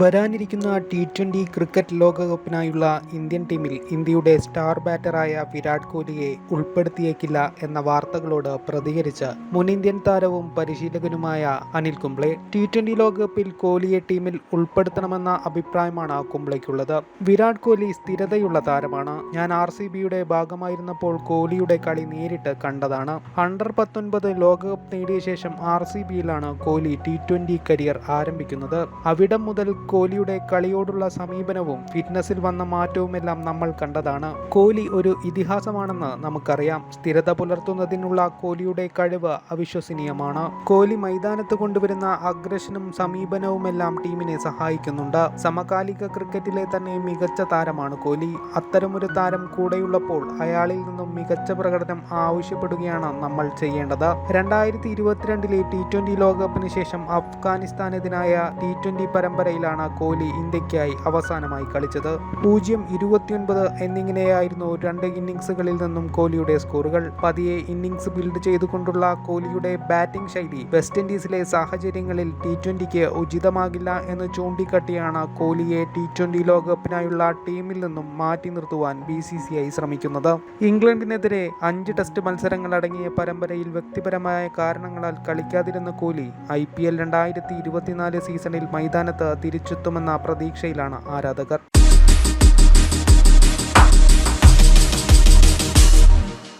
വരാനിരിക്കുന്ന T twenty cricket ലോകകപ്പിനായുള്ള Indian ടീമിൽ ഇന്ത്യയുടെ സ്റ്റാർ ബാറ്ററായ വിരാട് കോഹ്ലിയെ ഉൾപ്പെടുത്തിയേക്കില്ല എന്ന വാർത്തകളോട് പ്രതികരിച്ച് മുൻ ഇന്ത്യൻ താരവും പരിശീലകനുമായ അനിൽ കുംബ്ലെ ടി ട്വന്റി ലോകകപ്പിൽ കോഹ്ലിയെ ടീമിൽ ഉൾപ്പെടുത്തണമെന്ന അഭിപ്രായമാണ് കുംബ്ലെയ്ക്കുള്ളത് വിരാട് കോഹ്ലി സ്ഥിരതയുള്ള താരമാണ്. ഞാൻ ആർ സി ബിയുടെ ഭാഗമായിരുന്നപ്പോൾ കോഹ്ലിയുടെ കളി നേരിട്ട് കണ്ടതാണ്. അണ്ടർ പത്തൊൻപത് ലോകകപ്പ് നേടിയ ശേഷം ആർ സി ബിയിലാണ് കോഹ്ലി ടി ട്വന്റി കരിയർ ആരംഭിക്കുന്നത്. അവിടം മുതൽ കോഹ്ലിയുടെ കളിയോടുള്ള സമീപനവും ഫിറ്റ്നസിൽ വന്ന മാറ്റവുമെല്ലാം നമ്മൾ കണ്ടതാണ്. കോഹ്ലി ഒരു ഇതിഹാസമാണെന്ന് നമുക്കറിയാം. സ്ഥിരത പുലർത്തുന്നതിനുള്ള കോഹ്ലിയുടെ കഴിവ് അവിശ്വസനീയമാണ്. കോഹ്ലി മൈതാനത്ത് കൊണ്ടുവരുന്ന അഗ്രഷനും സമീപനവുമെല്ലാം ടീമിനെ സഹായിക്കുന്നുണ്ട്. സമകാലിക ക്രിക്കറ്റിലെ തന്നെ മികച്ച താരമാണ് കോഹ്ലി. അത്തരമൊരു താരം കൂടെയുള്ളപ്പോൾ അയാളിൽ നിന്നും മികച്ച പ്രകടനം ആവശ്യപ്പെടുകയാണ് നമ്മൾ ചെയ്യേണ്ടത്. രണ്ടായിരത്തി ഇരുപത്തിരണ്ടിലെ ടി ട്വന്റി ലോകകപ്പിന് ശേഷം അഫ്ഗാനിസ്ഥാനെതിരായ ടി ട്വന്റി പരമ്പരയിലാണ് കോഹ്ലി ഇന്ത്യക്കായി അവസാനമായി കളിച്ചത്? പൂജ്യം ഇരുപത്തിയൊൻപത് എന്നിങ്ങനെയായിരുന്നു രണ്ട് ഇന്നിംഗ്സുകളിൽ നിന്നും കോഹ്ലിയുടെ സ്കോറുകൾ. പതിയെ ഇന്നിംഗ്സ് ബിൽഡ് ചെയ്തുകൊണ്ടുള്ള കോഹ്ലിയുടെ ബാറ്റിംഗ് ശൈലി വെസ്റ്റ് ഇൻഡീസിലെ സാഹചര്യങ്ങളിൽ ടി ട്വന്റിക്ക് ഉചിതമാകില്ല എന്ന് ചൂണ്ടിക്കാട്ടിയാണ് കോഹ്ലിയെ ടി ട്വന്റി ലോകകപ്പിനായുള്ള ടീമിൽ നിന്നും മാറ്റി നിർത്തുവാൻ ബി സി സി ഐ ശ്രമിക്കുന്നത്. ഇംഗ്ലണ്ടിനെതിരെ അഞ്ച് ടെസ്റ്റ് മത്സരങ്ങൾ അടങ്ങിയ പരമ്പരയിൽ വ്യക്തിപരമായ കാരണങ്ങളാൽ കളിക്കാതിരുന്ന കോഹ്ലി ഐ പി എൽ രണ്ടായിരത്തി ഇരുപത്തിനാല് സീസണിൽ മൈതാനത്ത് തിരിച്ചെത്തുമെന്ന പ്രതീക്ഷയിലാണ് ആരാധകർ